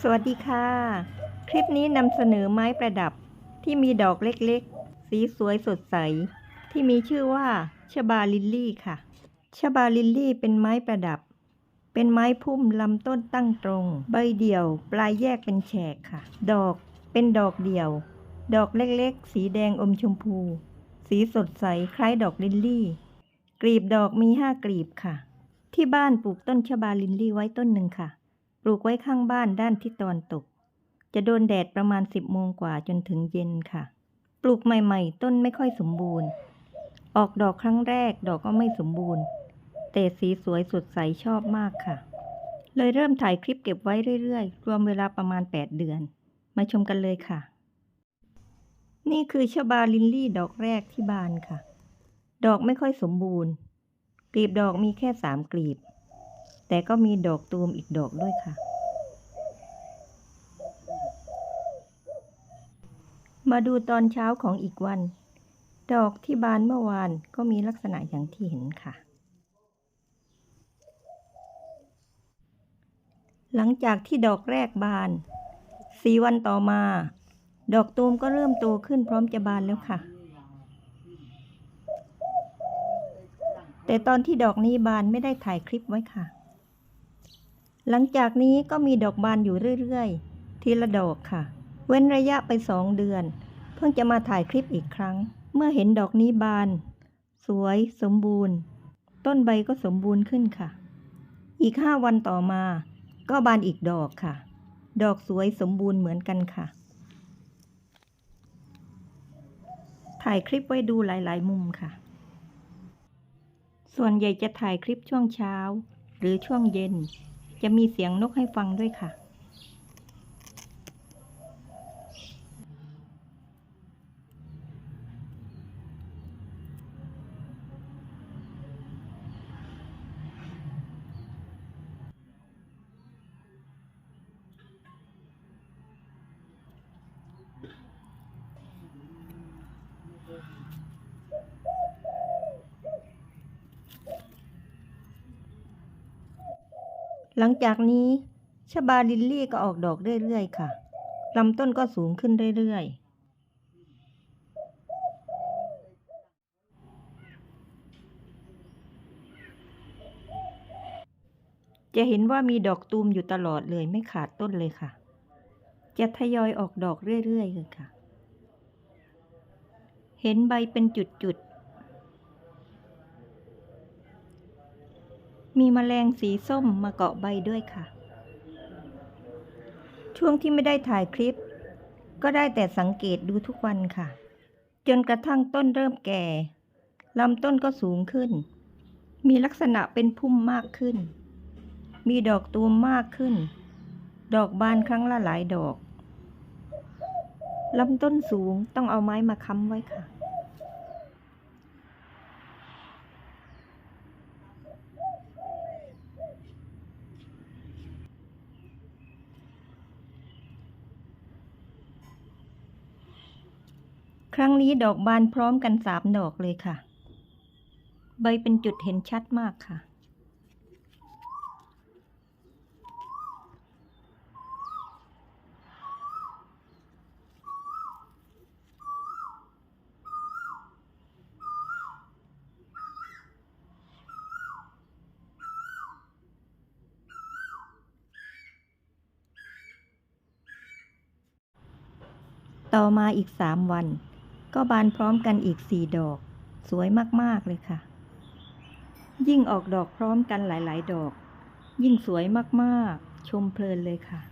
สวัสดีค่ะ คลิปนี้นำเสนอไม้ประดับที่มีดอกเล็กๆ สีสวยสดใส ที่มีชื่อว่าชบาลิลลี่ค่ะชบาลิลลี่เป็นไม้ประดับ เป็นไม้พุ่มลำต้นตั้งตรง ใบเดี่ยว ปลายแยกเป็นแฉกค่ะ ดอกเป็นดอกเดี่ยว ดอกเล็กๆ สีแดงอมชมพู สีสดใสคล้ายดอกลิลลี่ กลีบดอกมีห้ากลีบค่ะ ที่บ้านปลูกต้นชบาลิลลี่ไว้ต้นหนึ่งค่ะ ปลูกไว้ข้างบ้านด้านทิศตะวันตก จะโดนแดดประมาณ 10โมงกว่าจนถึงเย็นค่ะ ปลูกใหม่ๆ ต้นไม่ค่อยสมบูรณ์ ออกดอกครั้งแรกดอกก็ไม่สมบูรณ์ แต่สีสวยสดใสชอบมากค่ะ เลยเริ่มถ่ายคลิปเก็บไว้เรื่อยๆ รวมเวลาประมาณ 8 เดือน มาชมกันเลยค่ะ นี่คือชบาลินลี่ดอกแรกที่บานค่ะ ดอกไม่ค่อยสมบูรณ์ กลีบดอกมีแค่สามกลีบ แต่ก็มีดอกตูมอีกดอกด้วยค่ะ มาดูตอนเช้าของอีกวัน ดอกที่บานเมื่อวานก็มีลักษณะอย่างที่เห็นค่ะ หลังจากที่ดอกแรกบานสี่วันต่อมา ดอกตูมก็เริ่มโตขึ้นพร้อมจะบานแล้วค่ะ แต่ตอนที่ดอกนี้บานไม่ได้ถ่ายคลิปไว้ค่ะ หลังจากนี้ก็มีดอกบานอยู่เรื่อยๆ ทีละดอกค่ะ เว้นระยะไปสองเดือน เพิ่งจะมาถ่ายคลิปอีกครั้ง เมื่อเห็นดอกนี้บาน สวยสมบูรณ์ ต้นใบก็สมบูรณ์ขึ้นค่ะ อีกห้าวันต่อมา ก็บานอีกดอกค่ะ ดอกสวยสมบูรณ์เหมือนกันค่ะ ถ่ายคลิปไว้ดูหลาย ๆ มุมค่ะ ส่วนใหญ่จะถ่ายคลิปช่วงเช้า หรือช่วงเย็น จะมีเสียงนกให้ฟังด้วยค่ะ หลังจากนี้ชบาลิลลี่ก็ออกดอกเรื่อยๆค่ะลำต้นก็สูงขึ้นเรื่อยๆจะเห็นว่ามีดอกตูมอยู่ตลอดเลยไม่ขาดต้นเลยค่ะ จะทยอยออกดอกเรื่อยๆเลยค่ะ เห็นใบเป็นจุดๆ มีแมลงสีส้มมาเกาะใบด้วยค่ะ ช่วงที่ไม่ได้ถ่ายคลิป ก็ได้แต่สังเกตดูทุกวันค่ะ จนกระทั่งต้นเริ่มแก่ลำต้นก็สูงขึ้น มีลักษณะเป็นพุ่มมากขึ้น มีดอกตูมมากขึ้น ดอกบานครั้งละหลายดอกลำต้นสูงต้องเอาไม้มาค้ำไว้ค่ะ ครั้งนี้ดอกบานพร้อมกันสามดอกเลยค่ะ ใบเป็นจุดเห็นชัดมากค่ะ ต่อมาอีกสามวัน ก็บานพร้อมกันอีกสี่ดอก สวยมาก ๆ เลยค่ะ ยิ่งออกดอกพร้อมกันหลาย ๆ ดอก ยิ่งสวยมาก ๆ ชมเพลินเลยค่ะ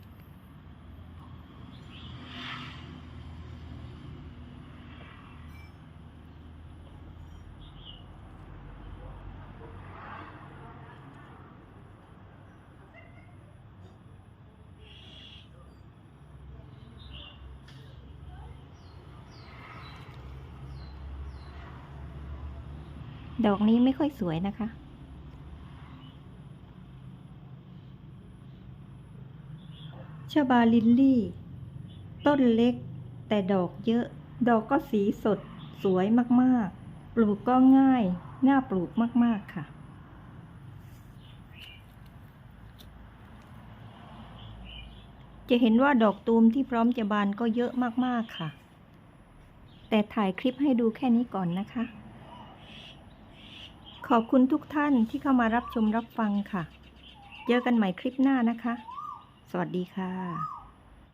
ดอกนี้ไม่ค่อยสวยนะคะ ชบาลิลลี่ ต้นเล็ก แต่ดอกเยอะ ดอกก็สีสดสวยมากๆ ปลูกก็ง่าย น่าปลูกมากๆค่ะ จะเห็นว่าดอกตูมที่พร้อมจะบานก็เยอะมากๆค่ะ แต่ถ่ายคลิปให้ดูแค่นี้ก่อนนะคะ ขอบคุณทุกท่านที่เข้ามารับชมรับฟังค่ะ เจอกันใหม่คลิปหน้านะคะ สวัสดีค่ะ